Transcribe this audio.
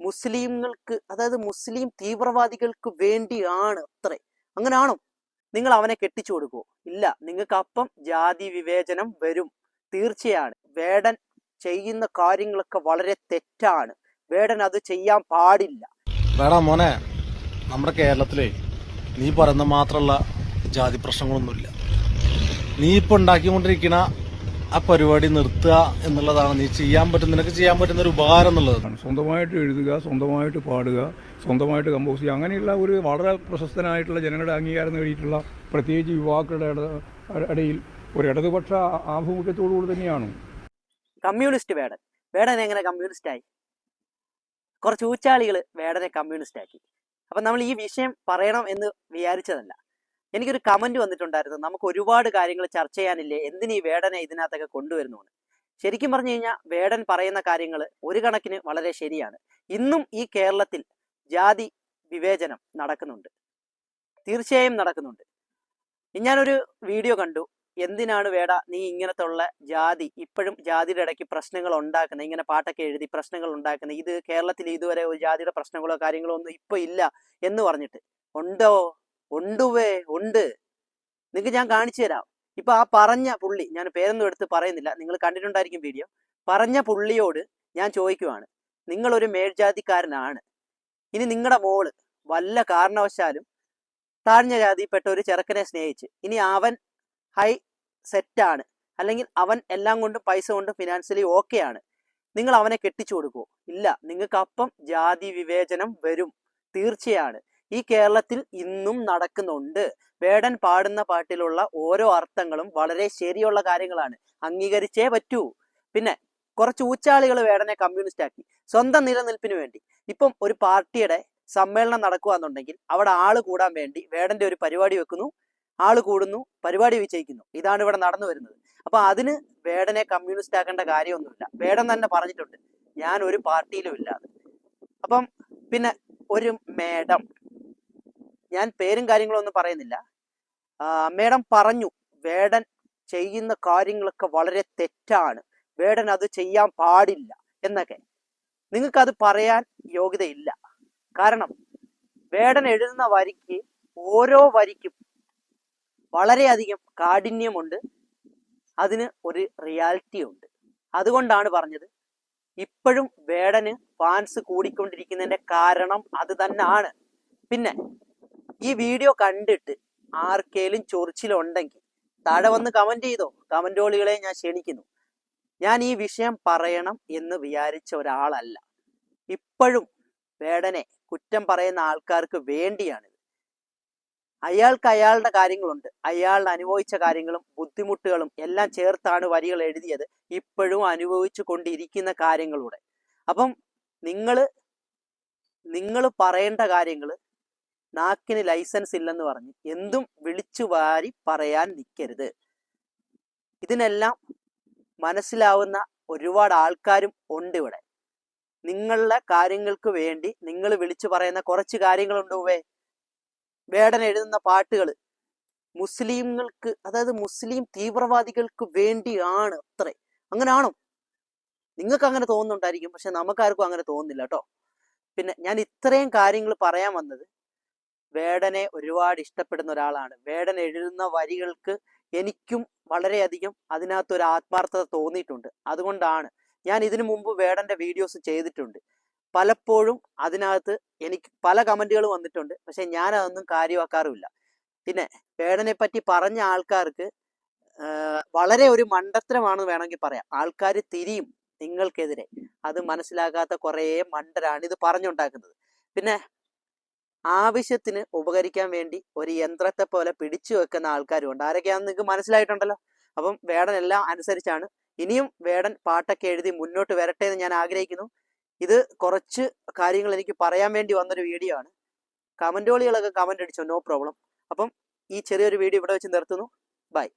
മുസ്ലിങ്ങൾക്ക് അതായത് മുസ്ലിം തീവ്രവാദികൾക്ക് വേണ്ടിയാണ് അത്രേ. അങ്ങനാണോ? നിങ്ങൾ അവനെ കെട്ടിച്ചു കൊടുക്കുവോ? ഇല്ല. നിങ്ങൾക്ക് അപ്പം ജാതി വിവേചനം വരും. തീർച്ചയാണ്. വേടൻ ചെയ്യുന്ന കാര്യങ്ങളൊക്കെ വളരെ തെറ്റാണ്. വേടൻ അത് ചെയ്യാൻ പാടില്ല. വേടാ മോനെ നമ്മുടെ കേരളത്തിലെ നീ പറയുന്ന മാത്രമുള്ള ജാതി പ്രശ്നങ്ങളൊന്നുമില്ല. നീ ഇപ്പൊ ഉണ്ടാക്കിക്കൊണ്ടിരിക്കുന്ന ആ പരിപാടി നിർത്തുക എന്നുള്ളതാണ്. നീ ചെയ്യാൻ പറ്റുന്ന നിനക്ക് ചെയ്യാൻ പറ്റുന്ന ഒരു ഉപകാരം എന്നുള്ളതാണ് സ്വന്തമായിട്ട് എഴുതുക സ്വന്തമായിട്ട് പാടുക സ്വന്തമായിട്ട് കമ്പോസ് ചെയ്യുക. അങ്ങനെയുള്ള ഒരു വളരെ പ്രശസ്തനായിട്ടുള്ള ജനങ്ങളുടെ അംഗീകാരം നേടിയിട്ടുള്ള പ്രത്യേകിച്ച് യുവാക്കളുടെ ഇട- ഇടയിൽ ഒരു ഇടതുപക്ഷ ആഭിമുഖ്യത്തോടുകൂടി തന്നെയാണ്. കമ്മ്യൂണിസ്റ്റ് വേടൻ. വേടൻ എങ്ങനെ കമ്മ്യൂണിസ്റ്റ് ആയി? കുറച്ച് ഊച്ചാളികൾ വേടനെ കമ്മ്യൂണിസ്റ്റ് ആക്കി. അപ്പൊ നമ്മൾ ഈ വിഷയം പറയണം എന്ന് വിചാരിച്ചതല്ല. എനിക്കൊരു കമന്റ് വന്നിട്ടുണ്ടായിരുന്നു. നമുക്ക് ഒരുപാട് കാര്യങ്ങൾ ചർച്ച ചെയ്യാനില്ലേ? എന്തിനി ഈ വേടനെ ഇതിനകത്തൊക്കെ കൊണ്ടുവരുന്നു ശരിക്കും പറഞ്ഞു കഴിഞ്ഞാൽ വേടൻ പറയുന്ന കാര്യങ്ങൾ ഒരു കണക്കിന് വളരെ ശരിയാണ്. ഇന്നും ഈ കേരളത്തിൽ ജാതി വിവേചനം നടക്കുന്നുണ്ട്. തീർച്ചയായും നടക്കുന്നുണ്ട്. ഞാനൊരു വീഡിയോ കണ്ടു. എന്തിനാണ് വേട നീ ഇങ്ങനത്തെ ഉള്ള ജാതി ഇപ്പോഴും ജാതിയുടെ ഇടയ്ക്ക് പ്രശ്നങ്ങൾ ഉണ്ടാക്കുന്നത് ഇങ്ങനെ പാട്ടൊക്കെ എഴുതി പ്രശ്നങ്ങൾ ഉണ്ടാക്കുന്നത് ഇത് കേരളത്തിൽ ഇതുവരെ ഒരു ജാതിയുടെ പ്രശ്നങ്ങളോ കാര്യങ്ങളോ ഒന്നും ഇപ്പൊ ഇല്ല എന്ന് പറഞ്ഞിട്ട് ഉണ്ടോ? ഉണ്ടുവേ ഉണ്ട്. നിങ്ങൾക്ക് ഞാൻ കാണിച്ചു തരാം. ഇപ്പൊ ആ പറഞ്ഞ പുള്ളി ഞാൻ പേരൊന്നും എടുത്ത് പറയുന്നില്ല നിങ്ങൾ കണ്ടിട്ടുണ്ടായിരിക്കും വീഡിയോ പറഞ്ഞ പുള്ളിയോട് ഞാൻ ചോദിക്കുവാണ് നിങ്ങളൊരു മേൽജാതിക്കാരനാണ്. ഇനി നിങ്ങളുടെ മോൾ വല്ല കാരണവശാലും താഴ്ന്ന ജാതിയിൽപ്പെട്ട ഒരു ചെറുക്കനെ സ്നേഹിച്ച് ഇനി അവൻ ഹൈ സെറ്റാണ് അല്ലെങ്കിൽ അവൻ എല്ലാം കൊണ്ടും പൈസ കൊണ്ടും ഫിനാൻഷ്യലി ആണ്. നിങ്ങൾ അവനെ കെട്ടിച്ചു കൊടുക്കുമോ ഇല്ല നിങ്ങൾക്ക് അപ്പം ജാതി വിവേചനം വരും തീർച്ചയാണ്. ഈ കേരളത്തിൽ ഇന്നും നടക്കുന്നുണ്ട്. വേടൻ പാടുന്ന പാട്ടിലുള്ള ഓരോ അർത്ഥങ്ങളും വളരെ ശരിയുള്ള കാര്യങ്ങളാണ്. അംഗീകരിച്ചേ പറ്റൂ. പിന്നെ കുറച്ച് ഊച്ചാളികൾ വേടനെ കമ്മ്യൂണിസ്റ്റ് ആക്കി. സ്വന്തം നിലനിൽപ്പിന് വേണ്ടി. ഇപ്പം ഒരു പാർട്ടിയുടെ സമ്മേളനം നടക്കുകയെന്നുണ്ടെങ്കിൽ അവിടെ ആൾ കൂടാൻ വേണ്ടി വേടന്റെ ഒരു പരിപാടി വെക്കുന്നു. ആൾ കൂടുന്നു പരിപാടി വിജയിക്കുന്നു. ഇതാണ് ഇവിടെ നടന്നു വരുന്നത്. അപ്പൊ അതിന് വേടനെ കമ്മ്യൂണിസ്റ്റ് ആക്കേണ്ട കാര്യമൊന്നുമില്ല. വേടൻ തന്നെ പറഞ്ഞിട്ടുണ്ട് ഞാൻ ഒരു പാർട്ടിയിലും ഇല്ലാതെ. അപ്പം പിന്നെ ഒരു മേഡം ഞാൻ പേരും കാര്യങ്ങളും ഒന്നും പറയുന്നില്ല മേഡം പറഞ്ഞു വേടൻ ചെയ്യുന്ന കാര്യങ്ങളൊക്കെ വളരെ തെറ്റാണ്. വേടൻ അത് ചെയ്യാൻ പാടില്ല എന്നൊക്കെ. നിങ്ങൾക്കത് പറയാൻ യോഗ്യതയില്ല. കാരണം വേടൻ എഴുതുന്ന വരിക്ക് ഓരോ വരിക്കും വളരെയധികം കാഠിന്യമുണ്ട്. അതിന് ഒരു റിയാലിറ്റി ഉണ്ട്. അതുകൊണ്ടാണ് പറഞ്ഞത് ഇപ്പോഴും വേടന് ഫാൻസ് കൂടിക്കൊണ്ടിരിക്കുന്നതിന്റെ കാരണം അത് തന്നെയാണ് പിന്നെ ഈ വീഡിയോ കണ്ടിട്ട് ആർക്കേലും ചൊറിച്ചിലുണ്ടെങ്കിൽ താഴെ വന്ന് കമന്റ് ചെയ്തോ. കമന്റോളികളെ ഞാൻ ക്ഷണിക്കുന്നു. ഞാൻ ഈ വിഷയം പറയണം എന്ന് വിചാരിച്ച ഒരാളല്ല. ഇപ്പോഴും വേടനെ കുറ്റം പറയുന്ന ആൾക്കാർക്ക് വേണ്ടിയാണിത്. അയാൾക്ക് അയാളുടെ കാര്യങ്ങളുണ്ട്. അയാൾ അനുഭവിച്ച കാര്യങ്ങളും ബുദ്ധിമുട്ടുകളും എല്ലാം ചേർത്താണ് വരികൾ എഴുതിയത്. ഇപ്പോഴും അനുഭവിച്ചു കൊണ്ടിരിക്കുന്ന കാര്യങ്ങളൂടെ. അപ്പം നിങ്ങൾ നിങ്ങൾ പറയേണ്ട കാര്യങ്ങൾ നാക്കിന് ലൈസൻസ് ഇല്ലെന്ന് പറഞ്ഞ് എന്തും വിളിച്ചു വാരി പറയാൻ നിൽക്കരുത് ഇതിനെല്ലാം മനസ്സിലാവുന്ന ഒരുപാട് ആൾക്കാരും ഉണ്ട് ഇവിടെ. നിങ്ങളുടെ കാര്യങ്ങൾക്ക് വേണ്ടി നിങ്ങൾ വിളിച്ചു പറയുന്ന കുറച്ച് കാര്യങ്ങളുണ്ട് ഉവേ വേടൻ എഴുതുന്ന പാട്ടുകൾ മുസ്ലിങ്ങൾക്ക് അതായത് മുസ്ലിം തീവ്രവാദികൾക്ക് വേണ്ടിയാണ് അത്രേ. അങ്ങനാണോ? നിങ്ങൾക്ക് അങ്ങനെ തോന്നുന്നുണ്ടായിരിക്കും പക്ഷെ നമുക്കാർക്കും അങ്ങനെ തോന്നുന്നില്ല കേട്ടോ പിന്നെ ഞാൻ ഇത്രയും കാര്യങ്ങൾ പറയാൻ വന്നത് വേടനെ ഒരുപാട് ഇഷ്ടപ്പെടുന്ന ഒരാളാണ്. വേടൻ എഴുതുന്ന വരികൾക്ക് എനിക്കും വളരെയധികം അതിനകത്തൊരു ആത്മാർത്ഥത തോന്നിയിട്ടുണ്ട്. അതുകൊണ്ടാണ് ഞാൻ ഇതിനു മുമ്പ് വേടന്റെ വീഡിയോസ് ചെയ്തിട്ടുണ്ട്. പലപ്പോഴും അതിനകത്ത് എനിക്ക് പല കമന്റുകൾ വന്നിട്ടുണ്ട്. പക്ഷെ ഞാൻ അതൊന്നും കാര്യമാക്കാറുമില്ല. പിന്നെ വേടനെ പറ്റി പറഞ്ഞ ആൾക്കാർക്ക് വളരെ ഒരു മണ്ടത്തരമാണെന്ന് വേണമെങ്കിൽ പറയാം. ആൾക്കാർ തിരിയും നിങ്ങൾക്കെതിരെ. അത് മനസ്സിലാകാത്ത കുറേ മണ്ടരാണ് ഇത് പറഞ്ഞുണ്ടാക്കുന്നത്. പിന്നെ ആവശ്യത്തിന് ഉപകരിക്കാൻ വേണ്ടി ഒരു യന്ത്രത്തെ പോലെ പിടിച്ചു വെക്കുന്ന ആൾക്കാരും ഉണ്ട് ആരൊക്കെയാണെന്ന് നിങ്ങൾക്ക് മനസ്സിലായിട്ടുണ്ടല്ലോ? അപ്പം വേടൻ എല്ലാം അനുസരിച്ചാണ്. ഇനിയും വേടൻ പാട്ടൊക്കെ എഴുതി മുന്നോട്ട് വരട്ടെ എന്ന് ഞാൻ ആഗ്രഹിക്കുന്നു. ഇത് കുറച്ച് കാര്യങ്ങൾ എനിക്ക് പറയാൻ വേണ്ടി വന്നൊരു വീഡിയോ ആണ്. കമന്റോളികളൊക്കെ കമന്റ് അടിച്ചോ? No problem. അപ്പം ഈ ചെറിയൊരു വീഡിയോ ഇവിടെ വെച്ച് നിർത്തുന്നു. ബൈ.